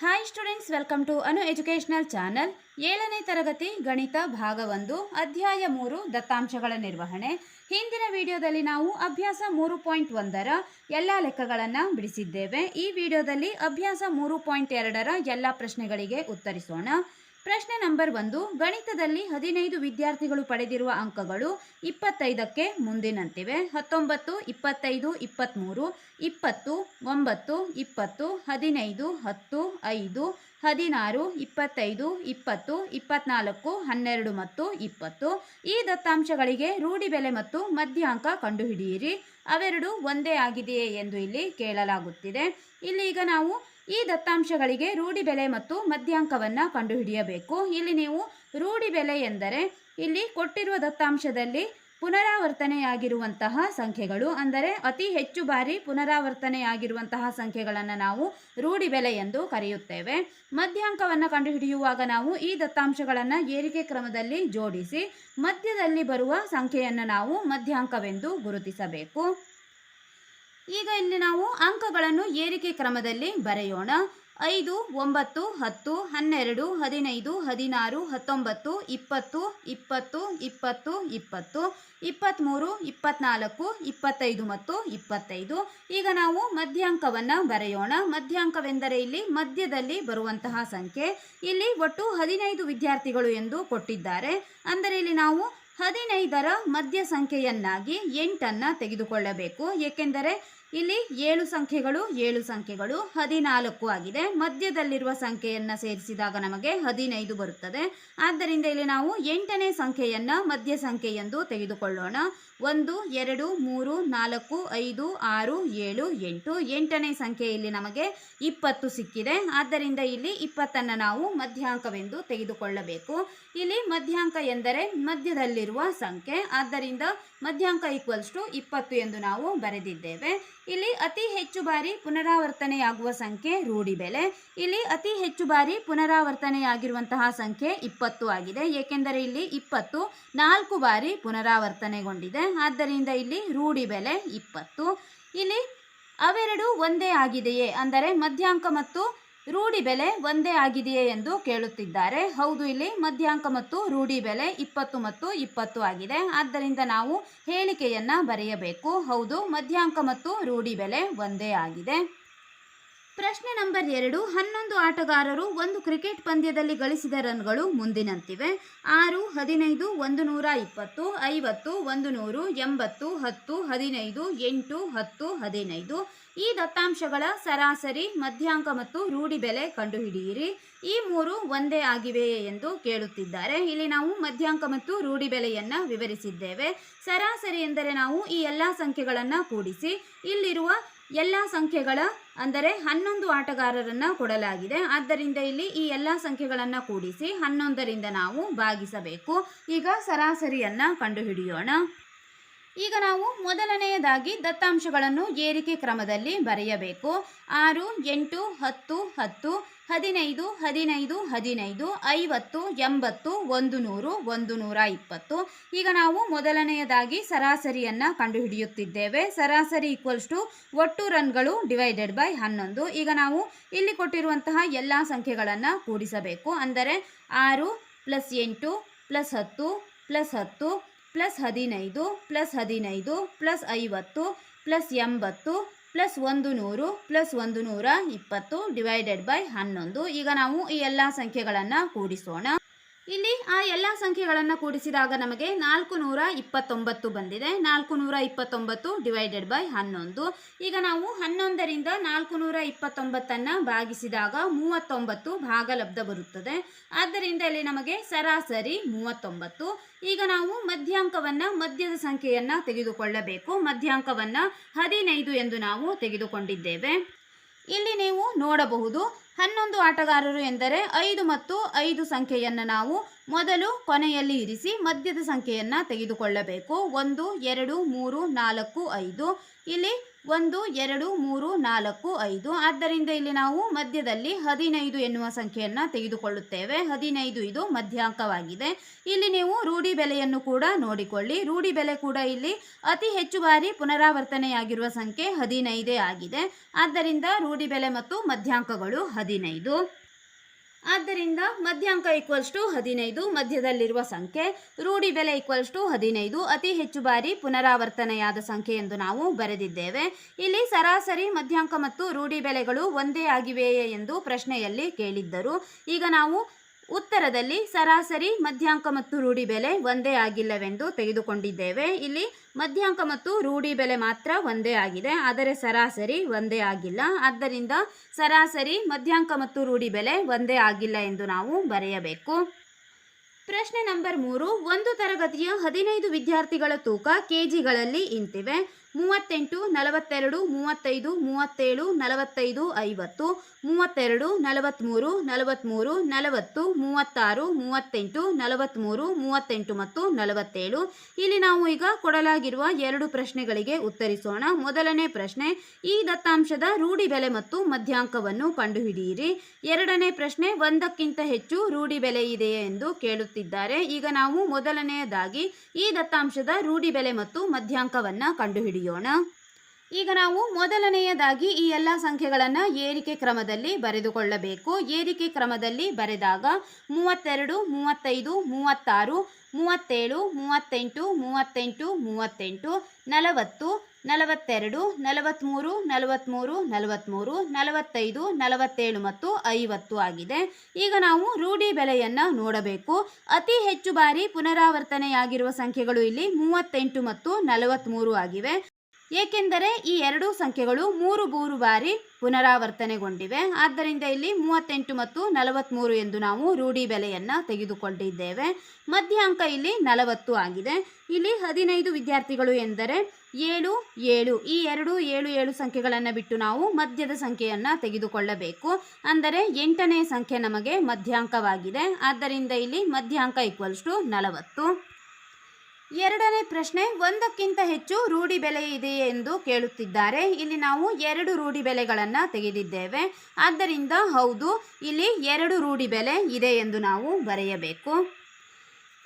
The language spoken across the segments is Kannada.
Hi students welcome to Anu educational channel ಏಳನೇ ತರಗತಿ ಗಣಿತ ಭಾಗ ಒಂದು, ಅಧ್ಯಾಯ ಮೂರು, ದತ್ತಾಂಶಗಳ ನಿರ್ವಹಣೆ. ಹಿಂದಿನ ವಿಡಿಯೋದಲ್ಲಿ ನಾವು ಅಭ್ಯಾಸ ಮೂರು ಪಾಯಿಂಟ್ ಒಂದರ ಎಲ್ಲ ಲೆಕ್ಕಗಳನ್ನು ಬಿಡಿಸಿದ್ದೇವೆ. ಈ ವಿಡಿಯೋದಲ್ಲಿ ಅಭ್ಯಾಸ ಮೂರು ಪಾಯಿಂಟ್ ಎರಡರ ಎಲ್ಲ ಪ್ರಶ್ನೆಗಳಿಗೆ ಉತ್ತರಿಸೋಣ. ಪ್ರಶ್ನೆ ನಂಬರ್ ಒಂದು, ಗಣಿತದಲ್ಲಿ ಹದಿನೈದು ವಿದ್ಯಾರ್ಥಿಗಳು ಪಡೆದಿರುವ ಅಂಕಗಳು ಇಪ್ಪತ್ತೈದಕ್ಕೆ ಮುಂದಿನಂತಿವೆ. ಹತ್ತೊಂಬತ್ತು, ಇಪ್ಪತ್ತೈದು ಇಪ್ಪತ್ತ್ಮೂರು ಇಪ್ಪತ್ತು, ಒಂಬತ್ತು, ಇಪ್ಪತ್ತು, ಹದಿನೈದು, ಹತ್ತು, ಐದು, ಹದಿನಾರು, ಇಪ್ಪತ್ತೈದು, ಇಪ್ಪತ್ತು, ಇಪ್ಪತ್ನಾಲ್ಕು, ಹನ್ನೆರಡು ಮತ್ತು ಇಪ್ಪತ್ತು. ಈ ದತ್ತಾಂಶಗಳಿಗೆ ರೂಢಿ ಬೆಲೆ ಮತ್ತು ಮಧ್ಯಾಂಕ ಕಂಡುಹಿಡಿಯಿರಿ. ಅವೆರಡು ಒಂದೇ ಆಗಿದೆಯೇ ಎಂದು ಇಲ್ಲಿ ಕೇಳಲಾಗುತ್ತಿದೆ. ಇಲ್ಲಿ ಈಗ ನಾವು ಈ ದತ್ತಾಂಶಗಳಿಗೆ ರೂಢಿ ಬೆಲೆ ಮತ್ತು ಮಧ್ಯಾಂಕವನ್ನು ಕಂಡುಹಿಡಿಯಬೇಕು. ಇಲ್ಲಿ ನೀವು ರೂಢಿ ಬೆಲೆ ಎಂದರೆ ಇಲ್ಲಿ ಕೊಟ್ಟಿರುವ ದತ್ತಾಂಶದಲ್ಲಿ ಪುನರಾವರ್ತನೆಯಾಗಿರುವಂತಹ ಸಂಖ್ಯೆಗಳು ಅಂದರೆ ಅತಿ ಹೆಚ್ಚು ಬಾರಿ ಪುನರಾವರ್ತನೆಯಾಗಿರುವಂತಹ ಸಂಖ್ಯೆಗಳನ್ನು ನಾವು ರೂಢಿ ಬೆಲೆ ಎಂದು ಕರೆಯುತ್ತೇವೆ. ಮಧ್ಯಾಂಕವನ್ನು ಕಂಡುಹಿಡಿಯುವಾಗ ನಾವು ಈ ದತ್ತಾಂಶಗಳನ್ನು ಏರಿಕೆ ಕ್ರಮದಲ್ಲಿ ಜೋಡಿಸಿ ಮಧ್ಯದಲ್ಲಿ ಬರುವ ಸಂಖ್ಯೆಯನ್ನು ನಾವು ಮಧ್ಯಾಂಕವೆಂದು ಗುರುತಿಸಬೇಕು. ಈಗ ಇಲ್ಲಿ ನಾವು ಅಂಕಗಳನ್ನು ಏರಿಕೆ ಕ್ರಮದಲ್ಲಿ ಬರೆಯೋಣ. ಐದು, ಒಂಬತ್ತು, ಹತ್ತು, ಹನ್ನೆರಡು, ಹದಿನೈದು, ಹದಿನಾರು, ಹತ್ತೊಂಬತ್ತು, ಇಪ್ಪತ್ತು ಇಪ್ಪತ್ತು ಇಪ್ಪತ್ತು ಇಪ್ಪತ್ತು, ಇಪ್ಪತ್ತ್ಮೂರು ಇಪ್ಪತ್ನಾಲ್ಕು ಇಪ್ಪತ್ತೈದು ಮತ್ತು ಇಪ್ಪತ್ತೈದು. ಈಗ ನಾವು ಮಧ್ಯಾಂಕವನ್ನು ಬರೆಯೋಣ. ಮಧ್ಯಾಂಕವೆಂದರೆ ಇಲ್ಲಿ ಮಧ್ಯದಲ್ಲಿ ಬರುವಂತಹ ಸಂಖ್ಯೆ. ಇಲ್ಲಿ ಒಟ್ಟು ಹದಿನೈದು ವಿದ್ಯಾರ್ಥಿಗಳು ಎಂದು ಕೊಟ್ಟಿದ್ದಾರೆ. ಅಂದರೆ ಇಲ್ಲಿ ನಾವು ಹದಿನೈದರ ಮಧ್ಯ ಸಂಖ್ಯೆಯನ್ನಾಗಿ ಎಂಟನ್ನು ತೆಗೆದುಕೊಳ್ಳಬೇಕು. ಏಕೆಂದರೆ ಇಲ್ಲಿ ಏಳು ಸಂಖ್ಯೆಗಳು ಏಳು ಸಂಖ್ಯೆಗಳು, ಹದಿನಾಲ್ಕು ಆಗಿದೆ. ಮಧ್ಯದಲ್ಲಿರುವ ಸಂಖ್ಯೆಯನ್ನು ಸೇರಿಸಿದಾಗ ನಮಗೆ ಹದಿನೈದು ಬರುತ್ತದೆ. ಆದ್ದರಿಂದ ಇಲ್ಲಿ ನಾವು ಎಂಟನೇ ಸಂಖ್ಯೆಯನ್ನು ಮಧ್ಯ ಸಂಖ್ಯೆ ಎಂದು ತೆಗೆದುಕೊಳ್ಳೋಣ. ಒಂದು, ಎರಡು, ಮೂರು, ನಾಲ್ಕು, ಐದು, ಆರು, ಏಳು, ಎಂಟು, ಎಂಟನೇ ಸಂಖ್ಯೆಯಲ್ಲಿ ನಮಗೆ ಇಪ್ಪತ್ತು ಸಿಕ್ಕಿದೆ. ಆದ್ದರಿಂದ ಇಲ್ಲಿ ಇಪ್ಪತ್ತನ್ನು ನಾವು ಮಧ್ಯಾಂಕವೆಂದು ತೆಗೆದುಕೊಳ್ಳಬೇಕು. ಇಲ್ಲಿ ಮಧ್ಯಾಂಕ ಎಂದರೆ ಮಧ್ಯದಲ್ಲಿರುವ ಸಂಖ್ಯೆ. ಆದ್ದರಿಂದ ಮಧ್ಯಾಂಕ ಈಕ್ವಲ್ಸ್ ಟು ಇಪ್ಪತ್ತು ಎಂದು ನಾವು ಬರೆದಿದ್ದೇವೆ. ಇಲ್ಲಿ ಅತಿ ಹೆಚ್ಚು ಬಾರಿ ಪುನರಾವರ್ತನೆಯಾಗುವ ಸಂಖ್ಯೆ ರೂಢಿ ಬೆಲೆ. ಇಲ್ಲಿ ಅತಿ ಹೆಚ್ಚು ಬಾರಿ ಪುನರಾವರ್ತನೆಯಾಗಿರುವಂತಹ ಸಂಖ್ಯೆ ಇಪ್ಪತ್ತು ಆಗಿದೆ. ಏಕೆಂದರೆ ಇಲ್ಲಿ ಇಪ್ಪತ್ತು ನಾಲ್ಕು ಬಾರಿ ಪುನರಾವರ್ತನೆಗೊಂಡಿದೆ. ಆದ್ದರಿಂದ ಇಲ್ಲಿ ರೂಢಿ ಬೆಲೆ ಇಪ್ಪತ್ತು. ಇಲ್ಲಿ ಅವೆರಡು ಒಂದೇ ಆಗಿದೆಯೇ? ಅಂದರೆ ಮಧ್ಯಾಂಕ ಮತ್ತು ರೂಢಿ ಬೆಲೆ ಒಂದೇ ಆಗಿದೆಯೇ ಎಂದು ಕೇಳುತ್ತಿದ್ದಾರೆ. ಹೌದು, ಇಲ್ಲಿ ಮಧ್ಯಾಂಕ ಮತ್ತು ರೂಢಿ ಬೆಲೆ ಇಪ್ಪತ್ತು ಮತ್ತು ಇಪ್ಪತ್ತು ಆಗಿದೆ. ಆದ್ದರಿಂದ ನಾವು ಹೇಳಿಕೆಯನ್ನು ಬರೆಯಬೇಕು. ಹೌದು, ಮಧ್ಯಾಂಕ ಮತ್ತು ರೂಢಿ ಬೆಲೆ ಒಂದೇ ಆಗಿದೆ. ಪ್ರಶ್ನೆ ನಂಬರ್ ಎರಡು, ಹನ್ನೊಂದು ಆಟಗಾರರು ಒಂದು ಕ್ರಿಕೆಟ್ ಪಂದ್ಯದಲ್ಲಿ ಗಳಿಸಿದ ರನ್ಗಳು ಮುಂದಿನಂತಿವೆ. ಆರು, ಹದಿನೈದು, ಒಂದು ನೂರ ಇಪ್ಪತ್ತು, ಐವತ್ತು, ಒಂದು ನೂರು, ಎಂಬತ್ತು, ಹತ್ತು, ಹದಿನೈದು, ಎಂಟು, ಹತ್ತು, ಹದಿನೈದು. ಈ ದತ್ತಾಂಶಗಳ ಸರಾಸರಿ, ಮಧ್ಯಾಂಕ ಮತ್ತು ರೂಢಿ ಬೆಲೆ ಕಂಡುಹಿಡಿಯಿರಿ. ಈ ಮೂರು ಒಂದೇ ಆಗಿವೆಯೇ ಎಂದು ಕೇಳುತ್ತಿದ್ದಾರೆ. ಇಲ್ಲಿ ನಾವು ಮಧ್ಯಾಂಕ ಮತ್ತು ರೂಢಿ ಬೆಲೆಯನ್ನು ವಿವರಿಸಿದ್ದೇವೆ. ಸರಾಸರಿ ಎಂದರೆ ನಾವು ಈ ಎಲ್ಲ ಸಂಖ್ಯೆಗಳನ್ನು ಕೂಡಿಸಿ, ಇಲ್ಲಿರುವ ಎಲ್ಲ ಸಂಖ್ಯೆಗಳ ಅಂದರೆ ಹನ್ನೊಂದು ಆಟಗಾರರನ್ನು ಕೊಡಲಾಗಿದೆ. ಆದ್ದರಿಂದ ಇಲ್ಲಿ ಈ ಎಲ್ಲ ಸಂಖ್ಯೆಗಳನ್ನು ಕೂಡಿಸಿ ಹನ್ನೊಂದರಿಂದ ನಾವು ಭಾಗಿಸಬೇಕು. ಈಗ ಸರಾಸರಿಯನ್ನು ಕಂಡುಹಿಡಿಯೋಣ. ಈಗ ನಾವು ಮೊದಲನೆಯದಾಗಿ ದತ್ತಾಂಶಗಳನ್ನು ಏರಿಕೆ ಕ್ರಮದಲ್ಲಿ ಬರೆಯಬೇಕು. ಆರು, ಎಂಟು, ಹತ್ತು ಹತ್ತು, ಹದಿನೈದು ಹದಿನೈದು ಹದಿನೈದು, ಐವತ್ತು, ಎಂಬತ್ತು ಒಂದು ನೂರು ಒಂದು ನೂರ ಇಪ್ಪತ್ತು. ಈಗ ನಾವು ಮೊದಲನೆಯದಾಗಿ ಸರಾಸರಿಯನ್ನು ಕಂಡುಹಿಡಿಯುತ್ತಿದ್ದೇವೆ. ಸರಾಸರಿ ಈಕ್ವಲ್ಸ್ ಟು ಒಟ್ಟು ರನ್ಗಳು ಡಿವೈಡೆಡ್ ಬೈ ಹನ್ನೊಂದು. ಈಗ ನಾವು ಇಲ್ಲಿ ಕೊಟ್ಟಿರುವಂತಹ ಎಲ್ಲ ಸಂಖ್ಯೆಗಳನ್ನು ಕೂಡಿಸಬೇಕು. ಅಂದರೆ ಆರು ಪ್ಲಸ್ ಎಂಟು ಪ್ಲಸ್ ಹತ್ತು ಪ್ಲಸ್ ಹತ್ತು ಪ್ಲಸ್ ಹದಿನೈದು ಪ್ಲಸ್ ಹದಿನೈದು, ಪ್ಲಸ್ ಐವತ್ತು, ಪ್ಲಸ್ ಎಂಬತ್ತು, ಪ್ಲಸ್ ಒಂದು ನೂರು, ಪ್ಲಸ್ ಒಂದು ನೂರ ಇಪ್ಪತ್ತು, ಡಿವೈಡೆಡ್ ಬೈ ಹನ್ನೊಂದು. ಈಗ ನಾವು ಈ ಎಲ್ಲ ಸಂಖ್ಯೆಗಳನ್ನು ಕೂಡಿಸೋಣ. ಇಲ್ಲಿ ಆ ಎಲ್ಲ ಸಂಖ್ಯೆಗಳನ್ನು ಕೂಡಿಸಿದಾಗ ನಮಗೆ ನಾಲ್ಕು ನೂರ ಇಪ್ಪತ್ತೊಂಬತ್ತು ಬಂದಿದೆ. ನಾಲ್ಕು ನೂರ ಇಪ್ಪತ್ತೊಂಬತ್ತು ಡಿವೈಡೆಡ್ ಬೈ ಹನ್ನೊಂದು. ಈಗ ನಾವು ಹನ್ನೊಂದರಿಂದ ನಾಲ್ಕು ನೂರ ಇಪ್ಪತ್ತೊಂಬತ್ತನ್ನು ಭಾಗಿಸಿದಾಗ ಮೂವತ್ತೊಂಬತ್ತು ಭಾಗಲಬ್ಧ ಬರುತ್ತದೆ. ಆದ್ದರಿಂದ ಇಲ್ಲಿ ನಮಗೆ ಸರಾಸರಿ ಮೂವತ್ತೊಂಬತ್ತು. ಈಗ ನಾವು ಮಧ್ಯಾಂಕವನ್ನು ಮಧ್ಯದ ಸಂಖ್ಯೆಯನ್ನು ತೆಗೆದುಕೊಳ್ಳಬೇಕು. ಮಧ್ಯಾಂಕವನ್ನು ಹದಿನೈದು ಎಂದು ನಾವು ತೆಗೆದುಕೊಂಡಿದ್ದೇವೆ. ಇಲ್ಲಿ ನೀವು ನೋಡಬಹುದು ಹನ್ನೊಂದು ಆಟಗಾರರು ಎಂದರೆ ಐದು ಮತ್ತು ಐದು ಸಂಖ್ಯೆಯನ್ನು ನಾವು ಮೊದಲು ಕೊನೆಯಲ್ಲಿ ಇರಿಸಿ ಮಧ್ಯದ ಸಂಖ್ಯೆಯನ್ನು ತೆಗೆದುಕೊಳ್ಳಬೇಕು. ಒಂದು, ಎರಡು, ಮೂರು, ನಾಲ್ಕು, ಐದು. ಇಲ್ಲಿ ಒಂದು, ಎರಡು, ಮೂರು, ನಾಲ್ಕು, ಐದು. ಆದ್ದರಿಂದ ಇಲ್ಲಿ ನಾವು ಮಧ್ಯದಲ್ಲಿ ಹದಿನೈದು ಎನ್ನುವ ಸಂಖ್ಯೆಯನ್ನು ತೆಗೆದುಕೊಳ್ಳುತ್ತೇವೆ. ಹದಿನೈದು ಇದು ಮಧ್ಯಾಂಕವಾಗಿದೆ. ಇಲ್ಲಿ ನೀವು ರೂಢಿ ಬೆಲೆಯನ್ನು ಕೂಡ ನೋಡಿಕೊಳ್ಳಿ. ರೂಢಿ ಬೆಲೆ ಕೂಡ ಇಲ್ಲಿ ಅತಿ ಹೆಚ್ಚು ಬಾರಿ ಪುನರಾವರ್ತನೆಯಾಗಿರುವ ಸಂಖ್ಯೆ ಹದಿನೈದೇ ಆಗಿದೆ. ಆದ್ದರಿಂದ ರೂಢಿ ಬೆಲೆ ಮತ್ತು ಮಧ್ಯಾಂಕಗಳು ಹದಿನೈದು. ಆದ್ದರಿಂದ ಮಧ್ಯಾಂಕ ಈಕ್ವಲ್ಸ್ ಟು ಹದಿನೈದು, ಮಧ್ಯದಲ್ಲಿರುವ ಸಂಖ್ಯೆ ರೂಢಿ ಬೆಲೆ ಈಕ್ವಲ್ಸ್ ಟು ಹದಿನೈದು, ಅತಿ ಹೆಚ್ಚು ಬಾರಿ ಪುನರಾವರ್ತನೆಯಾದ ಸಂಖ್ಯೆ ಎಂದು ನಾವು ಬರೆದಿದ್ದೇವೆ. ಇಲ್ಲಿ ಸರಾಸರಿ, ಮಧ್ಯಾಂಕ ಮತ್ತು ರೂಢಿ ಬೆಲೆಗಳು ಒಂದೇ ಆಗಿವೆಯೇ ಎಂದು ಪ್ರಶ್ನೆಯಲ್ಲಿ ಕೇಳಿದ್ದರು. ಈಗ ನಾವು ಉತ್ತರದಲ್ಲಿ ಸರಾಸರಿ, ಮಧ್ಯಾಂಕ ಮತ್ತು ರೂಢಿ ಬೆಲೆ ಒಂದೇ ಆಗಿಲ್ಲವೆಂದು ತೆಗೆದುಕೊಂಡಿದ್ದೇವೆ. ಇಲ್ಲಿ ಮಧ್ಯಾಂಕ ಮತ್ತು ರೂಢಿ ಬೆಲೆ ಮಾತ್ರ ಒಂದೇ ಆಗಿದೆ. ಆದರೆ ಸರಾಸರಿ ಒಂದೇ ಆಗಿಲ್ಲ. ಆದ್ದರಿಂದ ಸರಾಸರಿ, ಮಧ್ಯಾಂಕ ಮತ್ತು ರೂಢಿ ಬೆಲೆ ಒಂದೇ ಆಗಿಲ್ಲ ಎಂದು ನಾವು ಬರೆಯಬೇಕು. ಪ್ರಶ್ನೆ ನಂಬರ್ ಮೂರು. ಒಂದು ತರಗತಿಯ ಹದಿನೈದು ವಿದ್ಯಾರ್ಥಿಗಳ ತೂಕ ಕೆಜಿಗಳಲ್ಲಿ ಇಂತಿವೆ. ಮೂವತ್ತೆಂಟು, ನಲವತ್ತೆರಡು, ಮೂವತ್ತೈದು, ಮೂವತ್ತೇಳು, ನಲವತ್ತೈದು, ಐವತ್ತು, ಮೂವತ್ತೆರಡು ನಲವತ್ತ್ಮೂರು ನಲವತ್ತ್ಮೂರು ನಲವತ್ತು, ಮೂವತ್ತಾರು, ಮೂವತ್ತೆಂಟು ನಲವತ್ತ್ಮೂರು ಮೂವತ್ತೆಂಟು ಮತ್ತು ನಲವತ್ತೇಳು. ಇಲ್ಲಿ ನಾವು ಈಗ ಕೊಡಲಾಗಿರುವ ಎರಡು ಪ್ರಶ್ನೆಗಳಿಗೆ ಉತ್ತರಿಸೋಣ. ಮೊದಲನೇ ಪ್ರಶ್ನೆ, ಈ ದತ್ತಾಂಶದ ರೂಢಿ ಬೆಲೆ ಮತ್ತು ಮಧ್ಯಾಂಕವನ್ನು ಕಂಡುಹಿಡಿಯಿರಿ. ಎರಡನೇ ಪ್ರಶ್ನೆ, ಒಂದಕ್ಕಿಂತ ಹೆಚ್ಚು ರೂಢಿ ಬೆಲೆ ಇದೆಯೇ ಎಂದು ಕೇಳುತ್ತಿದ್ದಾರೆ. ಈಗ ನಾವು ಮೊದಲನೆಯದಾಗಿ ಈ ದತ್ತಾಂಶದ ರೂಢಿ ಬೆಲೆ ಮತ್ತು ಮಧ್ಯಾಂಕವನ್ನು ಕಂಡುಹಿಡಿಯೋಣ ಈಗ ನಾವು ಮೊದಲನೆಯದಾಗಿ ಈ ಎಲ್ಲ ಸಂಖ್ಯೆಗಳನ್ನು ಏರಿಕೆ ಕ್ರಮದಲ್ಲಿ ಬರೆದುಕೊಳ್ಳಬೇಕು. ಏರಿಕೆ ಕ್ರಮದಲ್ಲಿ ಬರೆದಾಗ ಮೂವತ್ತೆರಡು, ಮೂವತ್ತೈದು, ಮೂವತ್ತಾರು, ಮೂವತ್ತೇಳು, ಮೂವತ್ತೆಂಟು ಮೂವತ್ತೆಂಟು ಮೂವತ್ತೆಂಟು, ನಲವತ್ತು ನಲವತ್ತೆರಡು ನಲವತ್ತ್ಮೂರು ನಲವತ್ತ್ಮೂರು ನಲವತ್ತ್ಮೂರು ನಲವತ್ತೈದು, ನಲವತ್ತೇಳು ಮತ್ತು ಐವತ್ತು ಆಗಿದೆ. ಈಗ ನಾವು ರೂಢಿ ಬೆಲೆಯನ್ನು ನೋಡಬೇಕು. ಅತಿ ಹೆಚ್ಚು ಬಾರಿ ಪುನರಾವರ್ತನೆಯಾಗಿರುವ ಸಂಖ್ಯೆಗಳು ಇಲ್ಲಿ ಮೂವತ್ತೆಂಟು ಮತ್ತು ನಲವತ್ತ್ಮೂರು ಆಗಿವೆ. ಏಕೆಂದರೆ ಈ ಎರಡೂ ಸಂಖ್ಯೆಗಳು ಮೂರು ಮೂರು ಬಾರಿ ಪುನರಾವರ್ತನೆಗೊಂಡಿವೆ. ಆದ್ದರಿಂದ ಇಲ್ಲಿ ಮೂವತ್ತೆಂಟು ಮತ್ತು ನಲವತ್ತ್ಮೂರು ಎಂದು ನಾವು ರೂಢಿ ಬೆಲೆಯನ್ನು ತೆಗೆದುಕೊಂಡಿದ್ದೇವೆ ಮಧ್ಯಾಂಕ ಇಲ್ಲಿ ನಲವತ್ತು ಆಗಿದೆ. ಇಲ್ಲಿ ಹದಿನೈದು ವಿದ್ಯಾರ್ಥಿಗಳು ಎಂದರೆ ಏಳು ಏಳು. ಈ ಎರಡು ಏಳು ಏಳು ಸಂಖ್ಯೆಗಳನ್ನು ಬಿಟ್ಟು ನಾವು ಮಧ್ಯದ ಸಂಖ್ಯೆಯನ್ನು ತೆಗೆದುಕೊಳ್ಳಬೇಕು. ಅಂದರೆ ಎಂಟನೇ ಸಂಖ್ಯೆ ನಮಗೆ ಮಧ್ಯಾಂಕವಾಗಿದೆ. ಆದ್ದರಿಂದ ಇಲ್ಲಿ ಮಧ್ಯಾಂಕ ಈಕ್ವಲ್ಸ್ ಟು ನಲವತ್ತು. ಎರಡನೇ ಪ್ರಶ್ನೆ, ಒಂದಕ್ಕಿಂತ ಹೆಚ್ಚು ರೂಢಿ ಬೆಲೆ ಇದೆಯೇ ಎಂದು ಕೇಳುತ್ತಿದ್ದಾರೆ. ಇಲ್ಲಿ ನಾವು ಎರಡು ರೂಢಿ ಬೆಲೆಗಳನ್ನು ತೆಗೆದಿದ್ದೇವೆ. ಆದ್ದರಿಂದ ಹೌದು, ಇಲ್ಲಿ ಎರಡು ರೂಢಿ ಬೆಲೆ ಇದೆ ಎಂದು ನಾವು ಬರೆಯಬೇಕು.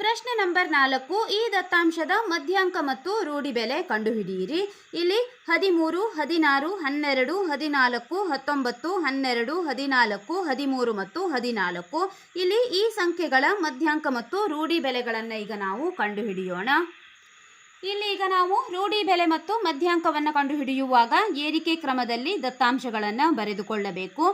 ಪ್ರಶ್ನೆ ನಂಬರ್ ನಾಲ್ಕು, ಈ ದತ್ತಾಂಶದ ಮಧ್ಯಾಂಕ ಮತ್ತು ರೂಢಿ ಬೆಲೆ ಕಂಡುಹಿಡಿಯಿರಿ. ಇಲ್ಲಿ ಹದಿಮೂರು, ಹದಿನಾರು, ಹನ್ನೆರಡು, ಹದಿನಾಲ್ಕು, ಹತ್ತೊಂಬತ್ತು, ಹನ್ನೆರಡು, ಹದಿನಾಲ್ಕು, ಹದಿಮೂರು ಮತ್ತು ಹದಿನಾಲ್ಕು. ಇಲ್ಲಿ ಈ ಸಂಖ್ಯೆಗಳ ಮಧ್ಯಾಂಕ ಮತ್ತು ರೂಢಿ ಬೆಲೆಗಳನ್ನು ಈಗ ನಾವು ಕಂಡುಹಿಡಿಯೋಣ. ಇಲ್ಲಿ ಈಗ ನಾವು ರೂಢಿ ಬೆಲೆ ಮತ್ತು ಮಧ್ಯಾಂಕವನ್ನು ಕಂಡುಹಿಡಿಯುವಾಗ ಏರಿಕೆ ಕ್ರಮದಲ್ಲಿ ದತ್ತಾಂಶಗಳನ್ನು ಬರೆದುಕೊಳ್ಳಬೇಕು.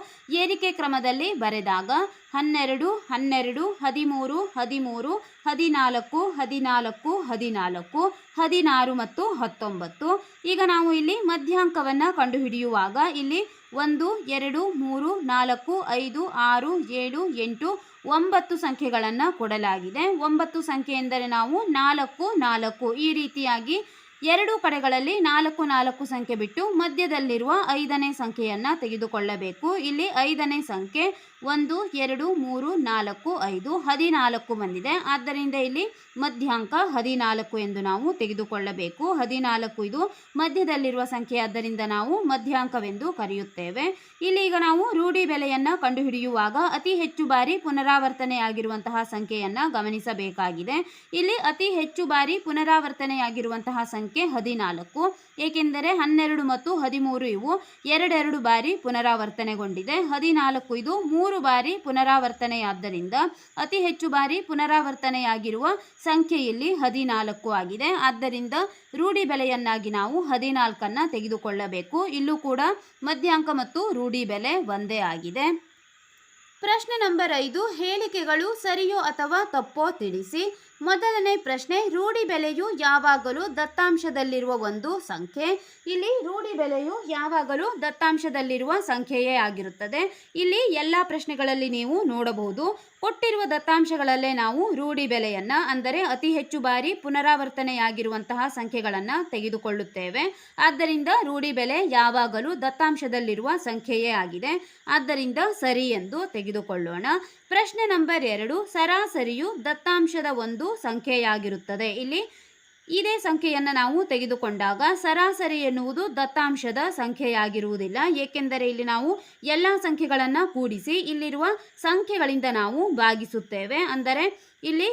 ಏರಿಕೆ ಕ್ರಮದಲ್ಲಿ ಬರೆದಾಗ ಹನ್ನೆರಡು ಹನ್ನೆರಡು, ಹದಿಮೂರು ಹದಿಮೂರು, ಹದಿನಾಲ್ಕು ಹದಿನಾಲ್ಕು ಹದಿನಾಲ್ಕು, ಹದಿನಾರು ಮತ್ತು ಹತ್ತೊಂಬತ್ತು. ಈಗ ನಾವು ಇಲ್ಲಿ ಮಧ್ಯಾಂಕವನ್ನು ಕಂಡುಹಿಡಿಯುವಾಗ ಇಲ್ಲಿ ಒಂದು, ಎರಡು, ಮೂರು, ನಾಲ್ಕು, ಐದು, ಆರು, ಏಳು, ಎಂಟು ಒಂಬತ್ತು ಸಂಖ್ಯೆಗಳನ್ನು ಕೊಡಲಾಗಿದೆ. ಒಂಬತ್ತು ಸಂಖ್ಯೆ ಎಂದರೆ ನಾವು ನಾಲ್ಕು ನಾಲ್ಕು ಈ ರೀತಿಯಾಗಿ ಎರಡು ಕಡೆಗಳಲ್ಲಿ ನಾಲ್ಕು ನಾಲ್ಕು ಸಂಖ್ಯೆ ಬಿಟ್ಟು ಮಧ್ಯದಲ್ಲಿರುವ ಐದನೇ ಸಂಖ್ಯೆಯನ್ನು ತೆಗೆದುಕೊಳ್ಳಬೇಕು. ಇಲ್ಲಿ ಐದನೇ ಸಂಖ್ಯೆ ಒಂದು, ಎರಡು, ಮೂರು, ನಾಲ್ಕು, ಐದು, ಹದಿನಾಲ್ಕು ಬಂದಿದೆ. ಆದ್ದರಿಂದ ಇಲ್ಲಿ ಮಧ್ಯಾಂಕ ಹದಿನಾಲ್ಕು ಎಂದು ನಾವು ತೆಗೆದುಕೊಳ್ಳಬೇಕು. ಹದಿನಾಲ್ಕು ಇದು ಮಧ್ಯದಲ್ಲಿರುವ ಸಂಖ್ಯೆ. ಆದ್ದರಿಂದ ನಾವು ಮಧ್ಯಾಂಕವೆಂದು ಕರೆಯುತ್ತೇವೆ. ಇಲ್ಲಿ ಈಗ ನಾವು ರೂಢಿ ಬೆಲೆಯನ್ನು ಕಂಡುಹಿಡಿಯುವಾಗ ಅತಿ ಹೆಚ್ಚು ಬಾರಿ ಪುನರಾವರ್ತನೆಯಾಗಿರುವಂತಹ ಸಂಖ್ಯೆಯನ್ನು ಗಮನಿಸಬೇಕಾಗಿದೆ. ಇಲ್ಲಿ ಅತಿ ಹೆಚ್ಚು ಬಾರಿ ಪುನರಾವರ್ತನೆಯಾಗಿರುವಂತಹ ಸಂಖ್ಯೆ ಹದಿನಾಲ್ಕು. ಏಕೆಂದರೆ ಹನ್ನೆರಡು ಮತ್ತು ಹದಿಮೂರು ಇವು ಎರಡೆರಡು ಬಾರಿ ಪುನರಾವರ್ತನೆಗೊಂಡಿದೆ. ಹದಿನಾಲ್ಕು ಇದು ಮೂರು ಬಾರಿ ಪುನರಾವರ್ತನೆಯಾದ್ದರಿಂದ ಅತಿ ಹೆಚ್ಚು ಬಾರಿ ಪುನರಾವರ್ತನೆಯಾಗಿರುವ ಸಂಖ್ಯೆಯಲ್ಲಿ ಹದಿನಾಲ್ಕು ಆಗಿದೆ. ಆದ್ದರಿಂದ ರೂಢಿ ಬೆಲೆಯನ್ನಾಗಿ ನಾವು ಹದಿನಾಲ್ಕನ್ನು ತೆಗೆದುಕೊಳ್ಳಬೇಕು. ಇಲ್ಲೂ ಕೂಡ ಮಧ್ಯಾಂಕ ಮತ್ತು ರೂಢಿ ಬೆಲೆ ಒಂದೇ ಆಗಿದೆ. ಪ್ರಶ್ನೆ ನಂಬರ್ ಐದು, ಹೇಳಿಕೆಗಳು ಸರಿಯೋ ಅಥವಾ ತಪ್ಪೋ ತಿಳಿಸಿ. ಮೊದಲನೇ ಪ್ರಶ್ನೆ, ರೂಢಿ ಬೆಲೆಯು ಯಾವಾಗಲೂ ದತ್ತಾಂಶದಲ್ಲಿರುವ ಒಂದು ಸಂಖ್ಯೆ. ಇಲ್ಲಿ ರೂಢಿ ಬೆಲೆಯು ಯಾವಾಗಲೂ ದತ್ತಾಂಶದಲ್ಲಿರುವ ಸಂಖ್ಯೆಯೇ ಆಗಿರುತ್ತದೆ. ಇಲ್ಲಿ ಎಲ್ಲ ಪ್ರಶ್ನೆಗಳಲ್ಲಿ ನೀವು ನೋಡಬಹುದು. ಕೊಟ್ಟಿರುವ ದತ್ತಾಂಶಗಳಲ್ಲೇ ನಾವು ರೂಢಿ ಬೆಲೆಯನ್ನು, ಅಂದರೆ ಅತಿ ಹೆಚ್ಚು ಬಾರಿ ಪುನರಾವರ್ತನೆಯಾಗಿರುವಂತಹ ಸಂಖ್ಯೆಗಳನ್ನು ತೆಗೆದುಕೊಳ್ಳುತ್ತೇವೆ. ಆದ್ದರಿಂದ ರೂಢಿ ಬೆಲೆ ಯಾವಾಗಲೂ ದತ್ತಾಂಶದಲ್ಲಿರುವ ಸಂಖ್ಯೆಯೇ ಆಗಿದೆ. ಆದ್ದರಿಂದ ಸರಿ ಎಂದು ತೆಗೆದುಕೊಳ್ಳೋಣ. ಪ್ರಶ್ನೆ ನಂಬರ್ ಎರಡು, ಸರಾಸರಿಯು ದತ್ತಾಂಶದ ಒಂದು ಸಂಖ್ಯೆಯಾಗಿರುತ್ತದೆ. ಇಲ್ಲಿ ಇದೇ ಸಂಖ್ಯೆಯನ್ನು ನಾವು ತೆಗೆದುಕೊಂಡಾಗ ಸರಾಸರಿ ಎನ್ನುವುದು ದತ್ತಾಂಶದ ಸಂಖ್ಯೆಯಾಗಿರುವುದಿಲ್ಲ. ಏಕೆಂದರೆ ಇಲ್ಲಿ ನಾವು ಎಲ್ಲ ಸಂಖ್ಯೆಗಳನ್ನು ಕೂಡಿಸಿ ಇಲ್ಲಿರುವ ಸಂಖ್ಯೆಗಳಿಂದ ನಾವು ಭಾಗಿಸುತ್ತೇವೆ. ಅಂದರೆ ಇಲ್ಲಿ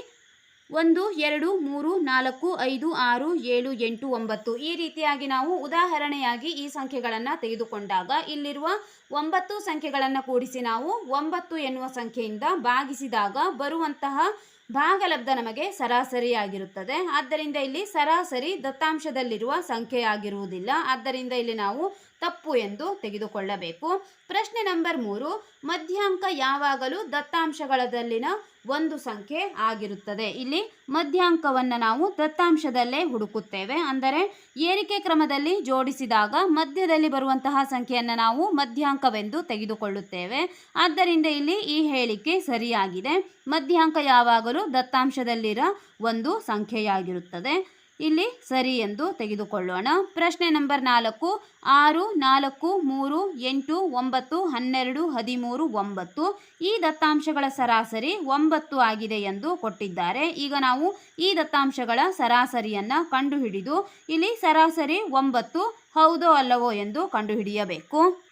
ಒಂದು, ಎರಡು, ಮೂರು, ನಾಲ್ಕು, ಐದು, ಆರು, ಏಳು, ಎಂಟು, ಒಂಬತ್ತು. ಈ ರೀತಿಯಾಗಿ ನಾವು ಉದಾಹರಣೆಯಾಗಿ ಈ ಸಂಖ್ಯೆಗಳನ್ನು ತೆಗೆದುಕೊಂಡಾಗ ಇಲ್ಲಿರುವ ಒಂಬತ್ತು ಸಂಖ್ಯೆಗಳನ್ನು ಕೂಡಿಸಿ ನಾವು ಒಂಬತ್ತು ಎನ್ನುವ ಸಂಖ್ಯೆಯಿಂದ ಭಾಗಿಸಿದಾಗ ಬರುವಂತಹ ಭಾಗಲಬ್ಧ ನಮಗೆ ಸರಾಸರಿಯಾಗಿರುತ್ತದೆ ಆದ್ದರಿಂದ ಇಲ್ಲಿ ಸರಾಸರಿ ದತ್ತಾಂಶದಲ್ಲಿರುವ ಸಂಖ್ಯೆಯಾಗಿರುವುದಿಲ್ಲ ಆದ್ದರಿಂದ ಇಲ್ಲಿ ನಾವು ತಪ್ಪು ಎಂದು ತೆಗೆದುಕೊಳ್ಳಬೇಕು. ಪ್ರಶ್ನೆ ನಂಬರ್ ಮೂರು, ಮಧ್ಯಾಂಕ ಯಾವಾಗಲೂ ದತ್ತಾಂಶಗಳದಲ್ಲಿನ ಒಂದು ಸಂಖ್ಯೆ ಆಗಿರುತ್ತದೆ. ಇಲ್ಲಿ ಮಧ್ಯಾಂಕವನ್ನು ನಾವು ದತ್ತಾಂಶದಲ್ಲೇ ಹುಡುಕುತ್ತೇವೆ. ಅಂದರೆ ಏರಿಕೆ ಕ್ರಮದಲ್ಲಿ ಜೋಡಿಸಿದಾಗ ಮಧ್ಯದಲ್ಲಿ ಬರುವಂತಹ ಸಂಖ್ಯೆಯನ್ನು ನಾವು ಮಧ್ಯಾಂಕವೆಂದು ತೆಗೆದುಕೊಳ್ಳುತ್ತೇವೆ. ಆದ್ದರಿಂದ ಇಲ್ಲಿ ಈ ಹೇಳಿಕೆ ಸರಿಯಾಗಿದೆ. ಮಧ್ಯಾಂಕ ಯಾವಾಗಲೂ ದತ್ತಾಂಶದಲ್ಲಿರ ಒಂದು ಸಂಖ್ಯೆಯಾಗಿರುತ್ತದೆ. ಇಲ್ಲಿ ಸರಿ ಎಂದು ತೆಗೆದುಕೊಳ್ಳೋಣ. ಪ್ರಶ್ನೆ ನಂಬರ್ ನಾಲ್ಕು, ಆರು, ನಾಲ್ಕು, ಮೂರು, ಎಂಟು, ಒಂಬತ್ತು, ಹನ್ನೆರಡು, ಹದಿಮೂರು, ಒಂಬತ್ತು. ಈ ದತ್ತಾಂಶಗಳ ಸರಾಸರಿ ಒಂಬತ್ತು ಆಗಿದೆ ಎಂದು ಕೊಟ್ಟಿದ್ದಾರೆ. ಈಗ ನಾವು ಈ ದತ್ತಾಂಶಗಳ ಸರಾಸರಿಯನ್ನು ಕಂಡುಹಿಡಿದು, ಇಲ್ಲಿ ಸರಾಸರಿ ಒಂಬತ್ತು, ಹೌದೋ ಅಲ್ಲವೋ ಎಂದು ಕಂಡುಹಿಡಿಯಬೇಕು.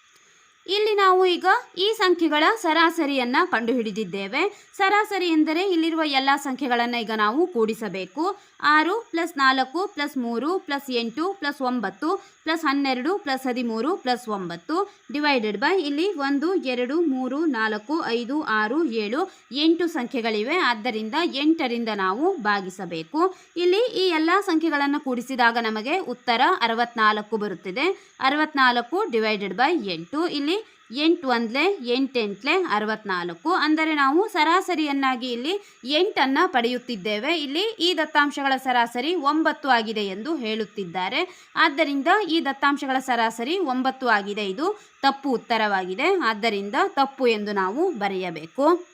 ಇಲ್ಲಿ ನಾವು ಈಗ ಈ ಸಂಖ್ಯೆಗಳ ಸರಾಸರಿಯನ್ನು ಕಂಡುಹಿಡಿದಿದ್ದೇವೆ. ಸರಾಸರಿ ಎಂದರೆ ಇಲ್ಲಿರುವ ಎಲ್ಲ ಸಂಖ್ಯೆಗಳನ್ನು ಈಗ ನಾವು ಕೂಡಿಸಬೇಕು. ಆರು ಪ್ಲಸ್ ನಾಲ್ಕು ಪ್ಲಸ್ ಮೂರು ಪ್ಲಸ್ ಎಂಟು ಪ್ಲಸ್ ಒಂಬತ್ತು ಪ್ಲಸ್ ಹನ್ನೆರಡು ಪ್ಲಸ್ ಹದಿಮೂರು ಪ್ಲಸ್ ಒಂಬತ್ತು ಡಿವೈಡೆಡ್ ಬೈ ಇಲ್ಲಿ ಒಂದು, ಎರಡು, ಮೂರು, ನಾಲ್ಕು, ಐದು, ಆರು, ಏಳು, ಎಂಟು ಸಂಖ್ಯೆಗಳಿವೆ. ಆದ್ದರಿಂದ ಎಂಟರಿಂದ ನಾವು ಭಾಗಿಸಬೇಕು. ಇಲ್ಲಿ ಈ ಎಲ್ಲ ಸಂಖ್ಯೆಗಳನ್ನು ಕೂಡಿಸಿದಾಗ ನಮಗೆ ಉತ್ತರ ಅರವತ್ನಾಲ್ಕು ಬರುತ್ತಿದೆ. ಅರವತ್ನಾಲ್ಕು ಡಿವೈಡೆಡ್ ಬೈ ಎಂಟು. ಇಲ್ಲಿ ಎಂಟು ಒಂದಲೇ ಎಂಟೆಂಟ್ಲೆ ಅರವತ್ನಾಲ್ಕು ಅಂದರೆ ನಾವು ಸರಾಸರಿಯನ್ನಾಗಿ ಇಲ್ಲಿ ಎಂಟನ್ನು ಪಡೆಯುತ್ತಿದ್ದೇವೆ. ಇಲ್ಲಿ ಈ ದತ್ತಾಂಶಗಳ ಸರಾಸರಿ ಒಂಬತ್ತು ಆಗಿದೆ ಎಂದು ಹೇಳುತ್ತಿದ್ದಾರೆ. ಆದ್ದರಿಂದ ಈ ದತ್ತಾಂಶಗಳ ಸರಾಸರಿ ಒಂಬತ್ತು ಆಗಿದೆ. ಇದು ತಪ್ಪು ಉತ್ತರವಾಗಿದೆ. ಆದ್ದರಿಂದ ತಪ್ಪು ಎಂದು ನಾವು ಬರೆಯಬೇಕು.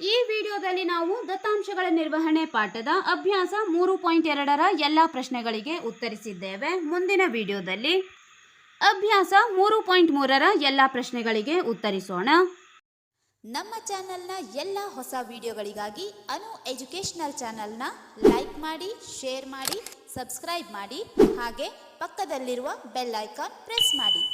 ಈ ವಿಡಿಯೋದಲ್ಲಿ ನಾವು ದತ್ತಾಂಶಗಳ ನಿರ್ವಹಣೆ ಪಾಠದ ಅಭ್ಯಾಸ ಮೂರು ಪಾಯಿಂಟ್ ಎರಡರ ಎಲ್ಲ ಪ್ರಶ್ನೆಗಳಿಗೆ ಉತ್ತರಿಸಿದ್ದೇವೆ. ಮುಂದಿನ ವಿಡಿಯೋದಲ್ಲಿ ಅಭ್ಯಾಸ ಮೂರು ಪಾಯಿಂಟ್ ಮೂರರ ಎಲ್ಲ ಪ್ರಶ್ನೆಗಳಿಗೆ ಉತ್ತರಿಸೋಣ. ನಮ್ಮ ಚಾನೆಲ್ನ ಎಲ್ಲ ಹೊಸ ವಿಡಿಯೋಗಳಿಗಾಗಿ ಅನು ಎಜುಕೇಶನಲ್ ಚಾನೆಲ್ನ ಲೈಕ್ ಮಾಡಿ, ಶೇರ್ ಮಾಡಿ, ಸಬ್ಸ್ಕ್ರೈಬ್ ಮಾಡಿ, ಹಾಗೆ ಪಕ್ಕದಲ್ಲಿರುವ ಬೆಲ್ ಐಕಾನ್ ಪ್ರೆಸ್ ಮಾಡಿ.